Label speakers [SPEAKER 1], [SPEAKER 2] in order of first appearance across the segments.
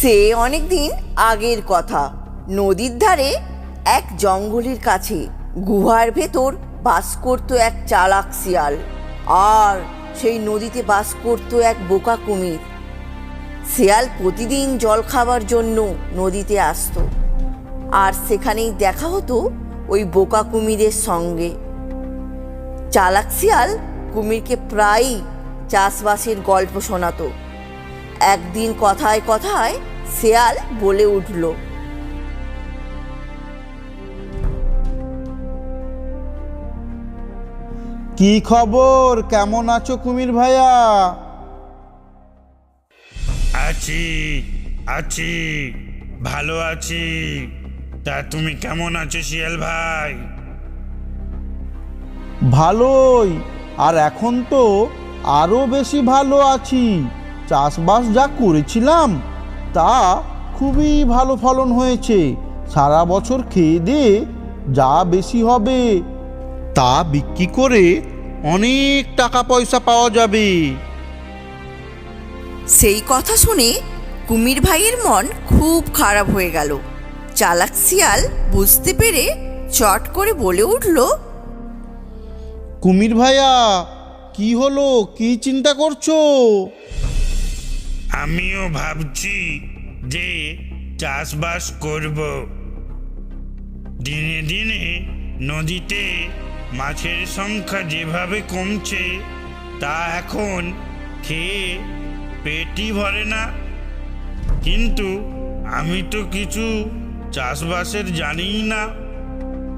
[SPEAKER 1] সে অনেক দিন আগের কথা। নদীর ধারে এক জঙ্গলের কাছে গুহার ভেতর বাস করতো এক চালাক শিয়াল, আর সেই নদীতে বাস করতো এক বোকা কুমির। শিয়াল প্রতিদিন জল খাবার জন্য নদীতে আসতো, আর সেখানেই দেখা হতো ওই বোকা কুমিরের সঙ্গে। চালাক শিয়াল কুমিরকে প্রায়ই চাষবাসের গল্প শোনাতো। একদিন কথায় কথায় শেয়াল বলে উঠল।
[SPEAKER 2] কি খবর? কেমন আছো কুমির ভাইয়া?
[SPEAKER 3] আছি আছি ভালো আছি। তা তুমি কেমন আছো শিয়াল ভাই?
[SPEAKER 2] ভালোই। আর এখন তো আরও বেশি ভালো আছি। চাষবাস যা করেছিলাম তা খুবই ভালো ফলন হয়েছে। সারা বছর খেয়ে দিয়ে যা বেশি হবে। তা বিক্রি করে অনেক টাকা পয়সা পাওয়া যাবে।
[SPEAKER 1] সেই কথা শুনে কুমির ভাইয়ের মন খুব খারাপ হয়ে গেল। চালাক শিয়াল বুঝতে পেরে চট করে বলে উঠল
[SPEAKER 2] কুমির ভাইয়া কি হলো? কি চিন্তা করছ?
[SPEAKER 3] আমিও ভাবছি যে চাষবাস করব। দিনে দিনে নদীতে মাছের সংখ্যা যেভাবে কমছে, তা এখন খেয়ে পেটই ভরে না। কিন্তু আমি তো কিছু চাষবাসের জানিই না।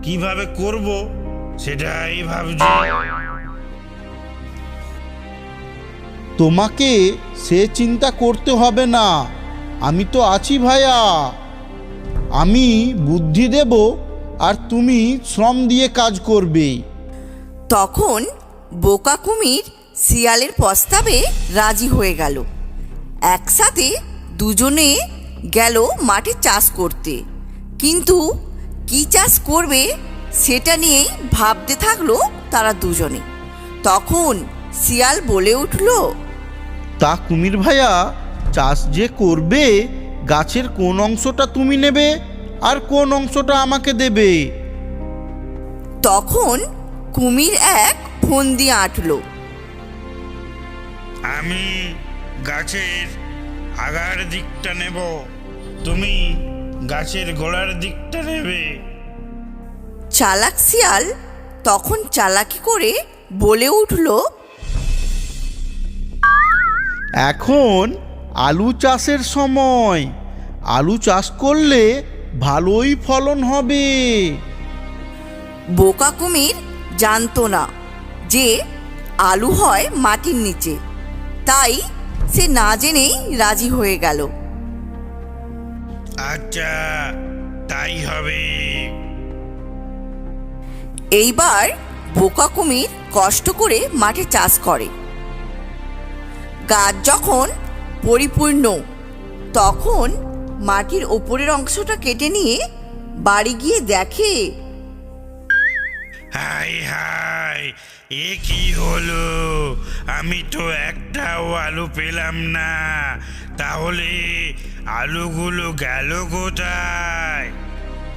[SPEAKER 3] কীভাবে করব সেটাই ভাবছি।
[SPEAKER 2] তোমাকে সে চিন্তা করতে হবে না। আমি তো আছি ভাইয়া। আমি বুদ্ধি দেব আর তুমি শ্রম দিয়ে কাজ করবে।
[SPEAKER 1] তখন বোকা কুমির শিয়ালের প্রস্তাবে রাজি হয়ে গেল। একসাথে দুজনে গেল মাঠে চাষ করতে। কিন্তু কি চাষ করবে সেটা নিয়েই ভাবতে থাকল তারা দুজনে। তখন শিয়াল বলে উঠল
[SPEAKER 2] তা কুমির ভাইয়া চাষ যে করবে গাছের কোন অংশটা তুমি নেবে আর কোন অংশটা আমাকে দেবে?
[SPEAKER 1] তখন কুমির এক ফন্দি আঁটলো।
[SPEAKER 3] আমি গাছের আগার দিকটা নেব তুমি গাছের গোড়ার দিকটা নেবে।
[SPEAKER 1] চালাক শিয়াল তখন চালাকি করে বলে উঠল
[SPEAKER 2] এখন আলু চাষের সময়। আলু চাষ করলে ভালোই ফলন হবে।
[SPEAKER 1] বোকা কুমির জানতো না যে আলু হয় মাটির নিচে। তাই সে না জেনেই রাজি হয়ে গেল।
[SPEAKER 3] আচ্ছা তাই হবে।
[SPEAKER 1] এইবার বোকা কুমির কষ্ট করে মাঠে চাষ করে। গাছ যখন পরিপূর্ণ তখন মাটির ওপরের অংশটা কেটে নিয়ে বাড়ি গিয়ে দেখে।
[SPEAKER 3] হাই হাই এ কি হলো? আমি তো একটাও আলু পেলাম না। তাহলে আলুগুলো গেল কোথায়?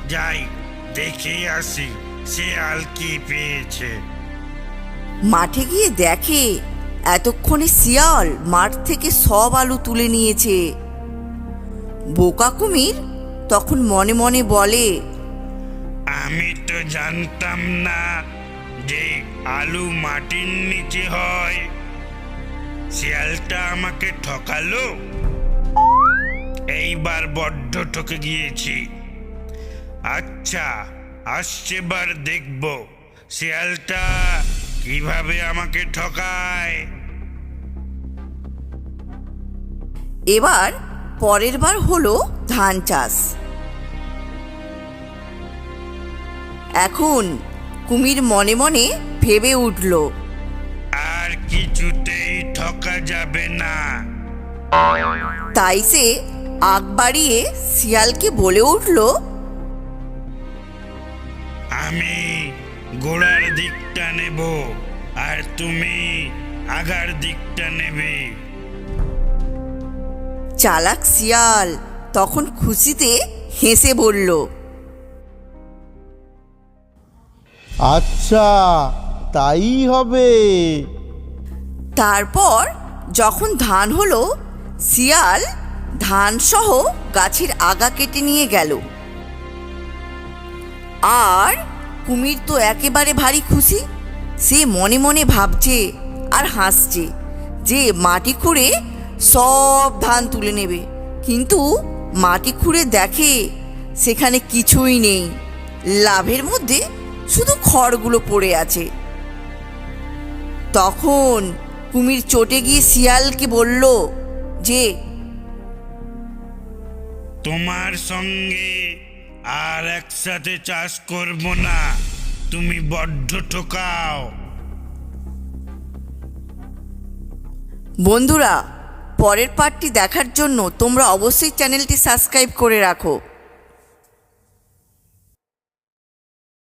[SPEAKER 3] যাই দেখে আসি সে আল কি পেয়েছে।
[SPEAKER 1] মাঠে গিয়ে দেখে এতক্ষণে শিয়াল মাঠ থেকে সব আলু তুলে নিয়েছে। বোকা কুমির তখন মনে মনে বলে,
[SPEAKER 3] আমি তো জানতাম না যে আলু মাটির নিচে হয়। শিয়ালটা আমাকে ঠকালো। এইবার বড্ড ঠকে গিয়েছি। আচ্ছা আসছেবার দেখব। শিয়ালটা কীভাবে আমাকে ঠকায়?
[SPEAKER 1] এবার পরের বার হলো ধান চাষ। এখন কুমির মনে মনে ভেবে উঠল
[SPEAKER 3] আর কিছুতেই ঠকা যাবে না।
[SPEAKER 1] তাই সে আগ বাড়িয়ে শিয়ালকে বলে উঠল
[SPEAKER 3] আমি গোড়ার দিকটা নেব। আর তুমি আগার দিকটা নেবে।
[SPEAKER 1] চালাক শিয়াল তখন খুশিতে হেসে বলল
[SPEAKER 2] আচ্ছা তাই হবে।
[SPEAKER 1] তারপর যখন ধান হলো শিয়াল ধান সহ গাছের আগা কেটে নিয়ে গেল। আর কুমির তো একেবারে ভারী খুশি। সে মনে মনে ভাবছে আর হাসছে যে মাটি খুঁড়ে সব ধান তুলে নেবে। কিন্তু মাটি খুঁড়ে দেখে সেখানে কিছুই নেই। লাভের মধ্যে শুধু খড়গুলো পড়ে আছে। তখন কুমির চটে গিয়ে শিয়ালকে বলল যে,
[SPEAKER 3] তোমার সঙ্গে আর একসাথে চাষ করব না। তুমি বড্ড ঠকাও।
[SPEAKER 1] বন্ধুরা পরের পার্টটি দেখার জন্য তোমরা অবশ্যই চ্যানেলটি সাবস্ক্রাইব করে রাখো।